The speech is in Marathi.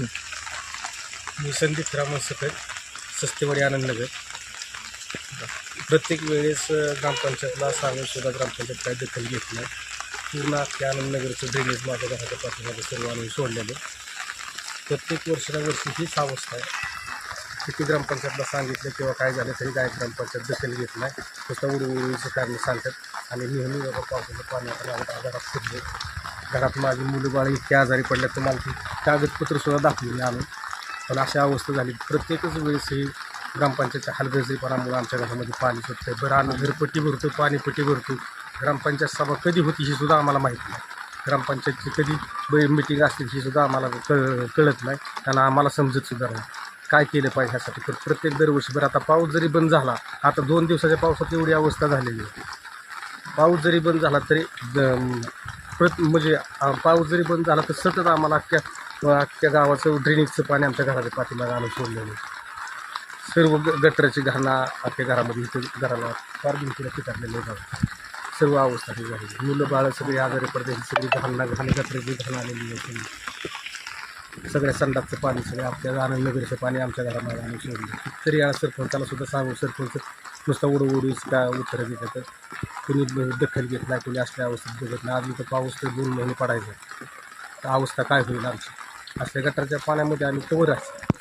मी संदीप रामन सकट सस्तेवाडी आनंदनगर. प्रत्येक वेळेस ग्रामपंचायतला सांगून सुद्धा ग्रामपंचायत काय दखल घेत नाही. पूर्ण अख्ख्या आनंदनगरचं ड्रेनेज माझ्या घराच्या पाठीमागे सर्व आणून सोडलेलं प्रत्येक वर्षाला वर्षी हीच अवस्था आहे. किती ग्रामपंचायतला सांगितलं किंवा काय झालं तरी काय ग्रामपंचायत दखल घेत नाही. नुसतं उडवडीचं कारण सांगतात. आणि नेहमी बाबा पावसाचं पाणी आता लागत फिरले. घरात माझी मुलं बाळ इतके आजारी पडल्यात तर मला ती कागदपत्रसुद्धा दाखवली मी आणून पण अशा अवस्था झाली. प्रत्येकच वेळेस ही ग्रामपंचायतच्या हलगर्जीपणामुळे आमच्या घरामध्ये पाणी सुटतं बरं आम्ही घरपट्टी भरतो पाणीपट्टी भरतो ग्रामपंचायत सभा कधी होती ही सुद्धा आम्हाला माहीत नाही. ग्रामपंचायतची कधी मिटिंग असते ही सुद्धा आम्हाला कळ कळत नाही. आणि आम्हाला समजत सुद्धा नाही. काय केलं पाहिजे ह्यासाठी? तर प्रत्येक दरवर्षी बरं आता पाऊस जरी बंद झाला आता दोन दिवसाच्या पावसात एवढी अवस्था झालेली आहे. पाऊस जरी बंद झाला तरी प्रत म्हणजे पाऊस जरी बंद झाला तर सतत आम्हाला अख्ख्या अख्ख्या गावाचं ड्रेनेजचं पाणी आमच्या घराच्या पाठीमागे आणून सोडलेलं सर्व ग गटराची घाणा अख्ख्या घरामध्ये इथे घराला फार भिंतीला पिटाकलेलं गाव सर्व अवस्था ही झालेली मुलं बाळं सगळी आजारी पडतात सगळी घाणा घाण गटराची घाण आलेली आहे. सगळ्या संडातचं पाणी सगळं आपल्या आनंदनगरचं पाणी आमच्या घरामध्ये आणून सोडलं. तरी या सरपंचाला सुद्धा सांगू सरपंच नुसता उडवडीच का उत्तरं देतात? कुणी दखल घेत नाही कुणी असल्या अवस्थेत बघत नाही. आधी तर पाऊस ते दोन महिने पडायचं. तर अवस्था काय होईल आमची? असल्या गटारच्या पाण्यामध्ये आम्ही कवर असतो